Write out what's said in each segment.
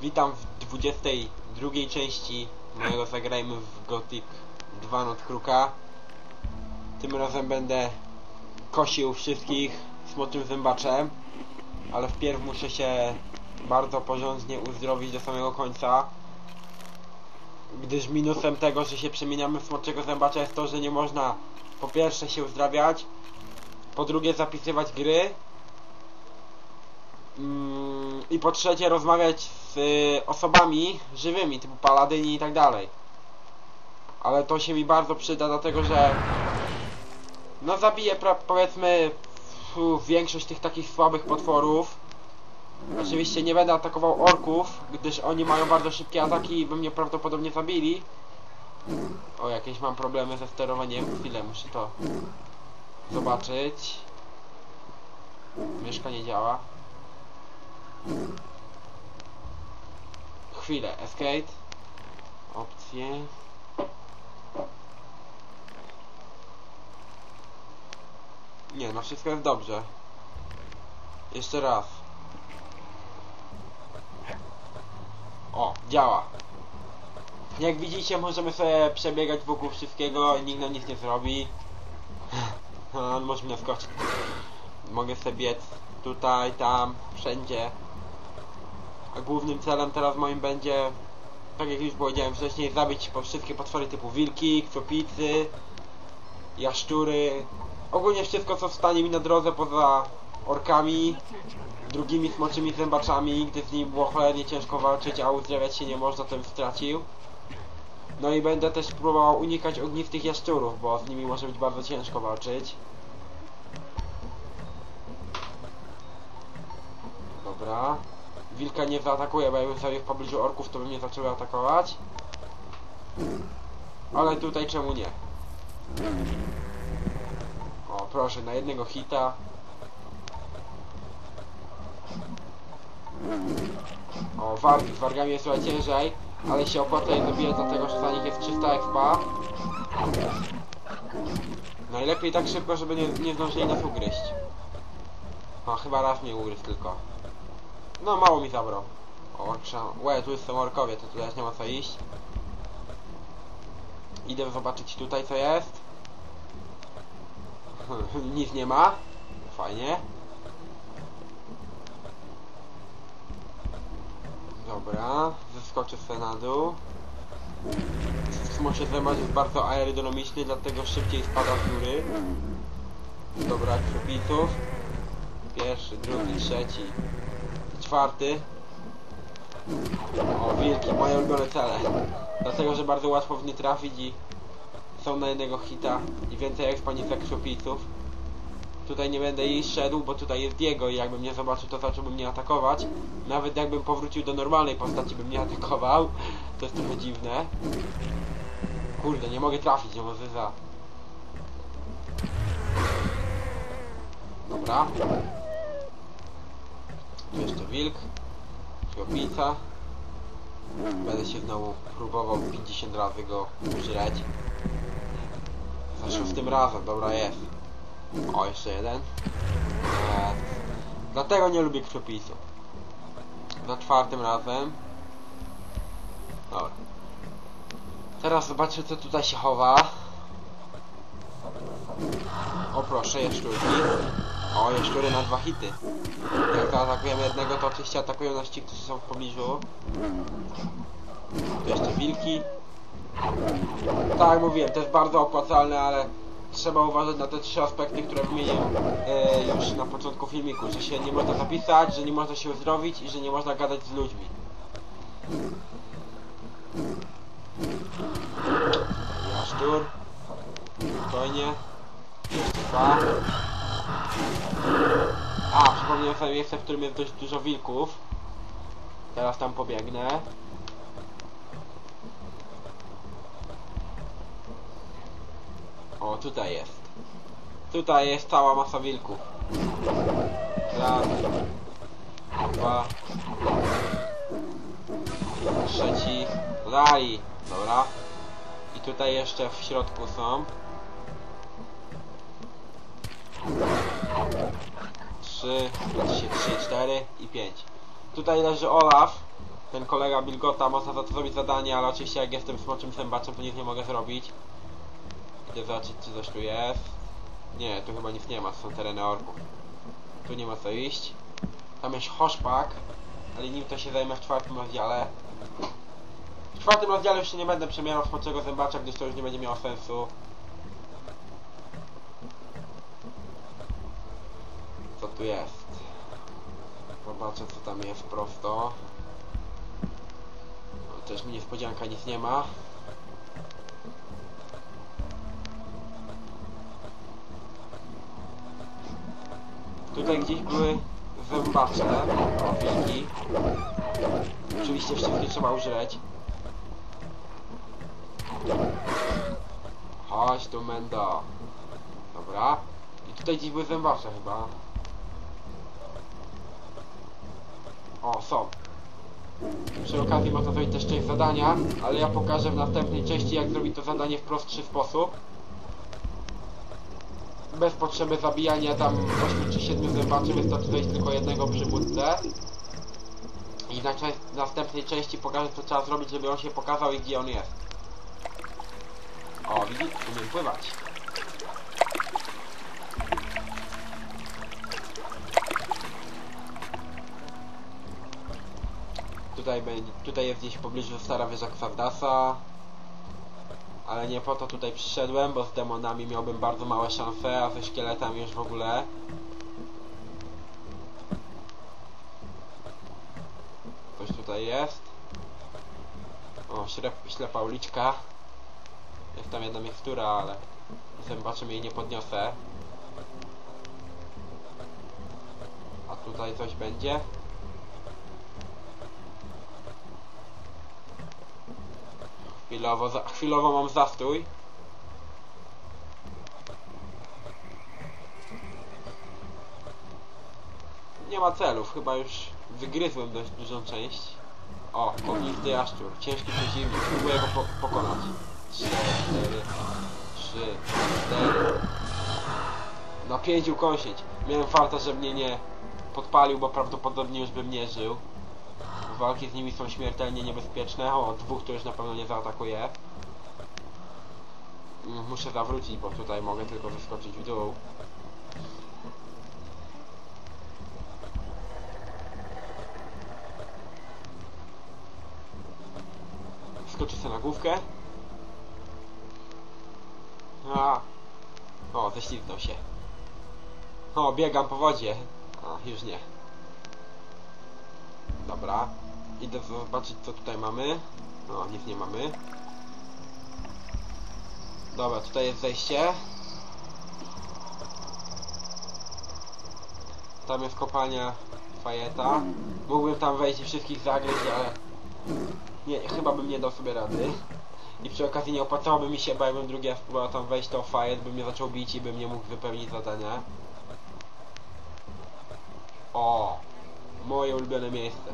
Witam w 22 części mojego Zagrajmy w Gothic 2 Not Kruka. Tym razem będę kosił wszystkich smoczym zębaczem, ale wpierw muszę się bardzo porządnie uzdrowić do samego końca. Gdyż minusem tego, że się przemieniamy w smoczego zębacza jest to, że nie można po pierwsze się uzdrawiać, po drugie zapisywać gry, Mm, I po trzecie rozmawiać z osobami żywymi, typu paladyni i tak dalej. Ale to się mi bardzo przyda, dlatego że no zabiję powiedzmy większość tych takich słabych potworów. Oczywiście nie będę atakował orków, gdyż oni mają bardzo szybkie ataki i by mnie prawdopodobnie zabili. O, jakieś mam problemy ze sterowaniem. Chwilę, muszę to zobaczyć. Myszka nie działa. Chwilę, escape. Opcje. Nie, no wszystko jest dobrze. Jeszcze raz. O, działa. Jak widzicie, możemy sobie przebiegać wokół wszystkiego i nikt nam nic nie zrobi. On może mnie skoczyć. Mogę sobie biec tutaj, tam, wszędzie. A głównym celem teraz moim będzie, tak jak już powiedziałem wcześniej, zabić po wszystkie potwory typu wilki, kwopicy, jaszczury. Ogólnie wszystko co stanie mi na drodze poza orkami, drugimi smoczymi zębaczami, gdy z nimi było cholernie ciężko walczyć, a uzdrawiać się nie można, to bym stracił. No i będę też próbował unikać ognistych jaszczurów, bo z nimi może być bardzo ciężko walczyć. Dobra. Wilka nie zaatakuje, bo jakbym sobie w pobliżu orków, to by mnie zaczęły atakować. Ale tutaj czemu nie? O, proszę, na jednego hita. O, wargi. Z wargami jest trochę ciężej, ale się opłaca je dobijać, dlatego że za nich jest 300 expa. Najlepiej tak szybko, żeby nie, nie zdążyli nas ugryźć. O, chyba raz mnie ugryzł tylko. No, mało mi zabrał. O, orksza. Łe, tu są orkowie, to tutaj nie ma co iść. Idę zobaczyć tutaj co jest. Nic nie ma. Fajnie. Dobra, zeskoczę sobie na dół. Smoczy temat jest bardzo aerodynamiczny, dlatego szybciej spada z góry. Dobra, krupiców. Pierwszy, drugi, trzeci, czwarty. O, wilki, moje ulubione cele. Dlatego, że bardzo łatwo w nie trafić i są na jednego hita i więcej expa niż jak szupiców. Tutaj nie będę jej szedł, bo tutaj jest Diego i jakbym nie zobaczył, to zacząłbym mnie atakować. Nawet jakbym powrócił do normalnej postaci, bym nie atakował. To jest trochę dziwne. Kurde, nie mogę trafić, nie może za. Dobra. Jeszcze wilk. Szkopica. Będę się znowu próbował 50 razy go użreć. Za szóstym razem, dobra jest. O, jeszcze jeden. Eee, dlatego nie lubię krwopisu. Za czwartym razem. Dobra. Teraz zobaczę co tutaj się chowa. O proszę, jaszczurki. O, jaszczury na dwa hity. Jak zaatakujemy jednego, to oczywiście atakują nas ci, którzy są w pobliżu. Tu jeszcze wilki. Tak jak mówiłem, to jest bardzo opłacalne, ale trzeba uważać na te trzy aspekty, które wymieniłem e, już na początku filmiku, że się nie można zapisać, że nie można się uzdrowić i że nie można gadać z ludźmi. Jaszczur. Spokojnie. Jeszcze dwa. A, przypomniałem sobie miejsce, w którym jest dość dużo wilków. Teraz tam pobiegnę. O, tutaj jest. Tutaj jest cała masa wilków. Raz. Dwa. Trzeci. Dali. Dobra. I tutaj jeszcze w środku są. Trzy, trzy, trzy, cztery i pięć. Tutaj leży Olaf. ten kolega Bilgota, można za to zrobić zadanie, ale oczywiście jak jestem smoczym zębaczem, to nic nie mogę zrobić. Idę zobaczyć, czy coś tu jest. Nie, tu chyba nic nie ma, są tereny orków. Tu nie ma co iść. Tam jest hoszpak, ale nim to się zajmę w czwartym rozdziale. W czwartym rozdziale już się nie będę przemierał smoczego zębacza, gdyż to już nie będzie miało sensu. Tu jest? Zobaczę co tam jest prosto. No, też mi niespodzianka nic nie ma. Tutaj gdzieś były zębacze, wilki. Oczywiście wszystkie trzeba użreć. Chodź tu Mendo. Dobra. I tutaj gdzieś były zębacze chyba. O, są. Przy okazji można zrobić też część zadania, ale ja pokażę w następnej części jak zrobić to zadanie w prostszy sposób. Bez potrzeby zabijania tam 8 czy 7 zębaczy, wystarczy tutaj tylko jednego przywódcę. I na następnej części pokażę co trzeba zrobić, żeby on się pokazał i gdzie on jest. O, widzisz? Umiem pływać. Tutaj, tutaj jest gdzieś w pobliżu stara wieża Kwardasa. Ale nie po to tutaj przyszedłem, bo z demonami miałbym bardzo małe szanse, a ze szkieletami już w ogóle. Coś tutaj jest. O, ślep, ślepa uliczka. Jest tam jedna mikstura, ale zobaczymy jej nie podniosę. A tutaj coś będzie? Chwilowo, za, chwilowo mam zastój. Nie ma celów, chyba już wygryzłem dość dużą część. O, ognisty jaszczur, ciężki przeciwnik, spróbuję go po pokonać. 3, 4, 3, 4. Na 5 ukąsić. Miałem farta, że mnie nie podpalił, bo prawdopodobnie już bym nie żył. Walki z nimi są śmiertelnie niebezpieczne. O, dwóch to już na pewno nie zaatakuje. Mm, Muszę zawrócić, bo tutaj mogę tylko wyskoczyć w dół. Skoczę sobie na główkę. A. O, ześlizgnął się. O, biegam po wodzie. A, już nie. Dobra. Idę zobaczyć co tutaj mamy. No, nic nie mamy. Dobra, tutaj jest zejście. Tam jest kopalnia fajeta. Mógłbym tam wejść i wszystkich zagryźć, ale... Nie, chyba bym nie dał sobie rady. I przy okazji nie opłacałoby mi się, bo jakbym drugi raz próbował tam wejść, to fajet by mnie zaczął bić i bym nie mógł wypełnić zadania. O! Moje ulubione miejsce.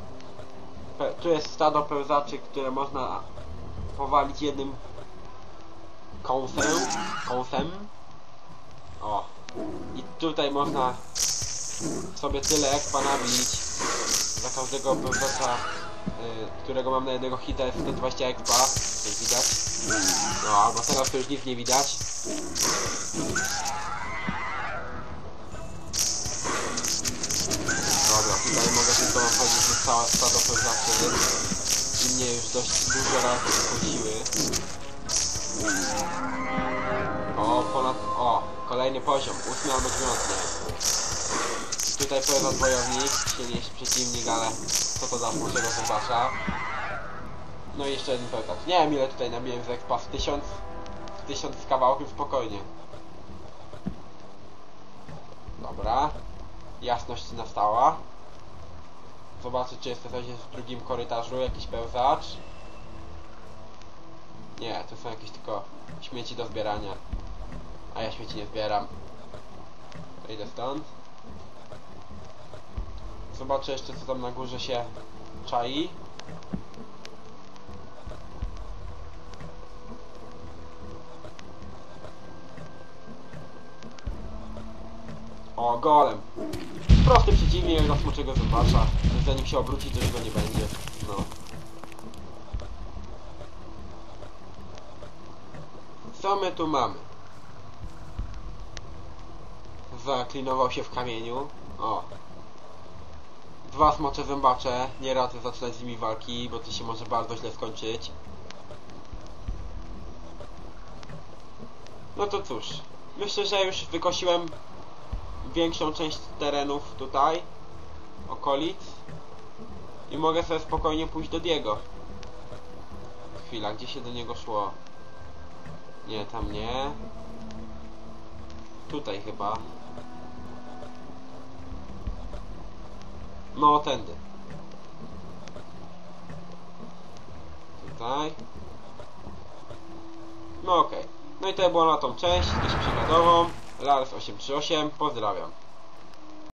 Tu jest stado pełzaczy, które można powalić jednym kąsem. Kąsem. O. I tutaj można sobie tyle ekpa nabić. Za każdego pełzacza, y, którego mam na jednego hita jest 120 ekpa. Jak widać. No, albo teraz to już nic nie widać. Dobra, tutaj mogę tylko całe stado pełzaczy. I mnie już dość dużo razy skłosiły. O, ponad... O, kolejny poziom, ósmy albo dziewiąty. Tutaj pełen wojownik, silniejszy przeciwnik, ale co to da smoczego zębacza. No i jeszcze jeden pełzacz. Nie wiem ile tutaj nabiłem z expa, tysiąc... tysiąc z kawałkiem spokojnie. Dobra. Jasność nastała. Zobaczę czy jest coś w drugim korytarzu, jakiś pełzacz. Nie, to są jakieś tylko śmieci do zbierania. A ja śmieci nie zbieram. Idę stąd. Zobaczę jeszcze co tam na górze się czai. O, golem. Prosty przeciwnik na smoczego zębacza. Zanim się obróci, to już go nie będzie. No. Co my tu mamy? Zaklinował się w kamieniu. O. Dwa smocze zębacze. Nie radzę zaczynać z nimi walki, bo to się może bardzo źle skończyć. No to cóż. Myślę, że już wykosiłem większą część terenów tutaj. Okolic. I mogę sobie spokojnie pójść do Diego. Chwila, gdzie się do niego szło? Nie, tam nie. Tutaj chyba. No, tędy. Tutaj. No okej. No i to było na tą część, też przygodową. Lars 838, pozdrawiam.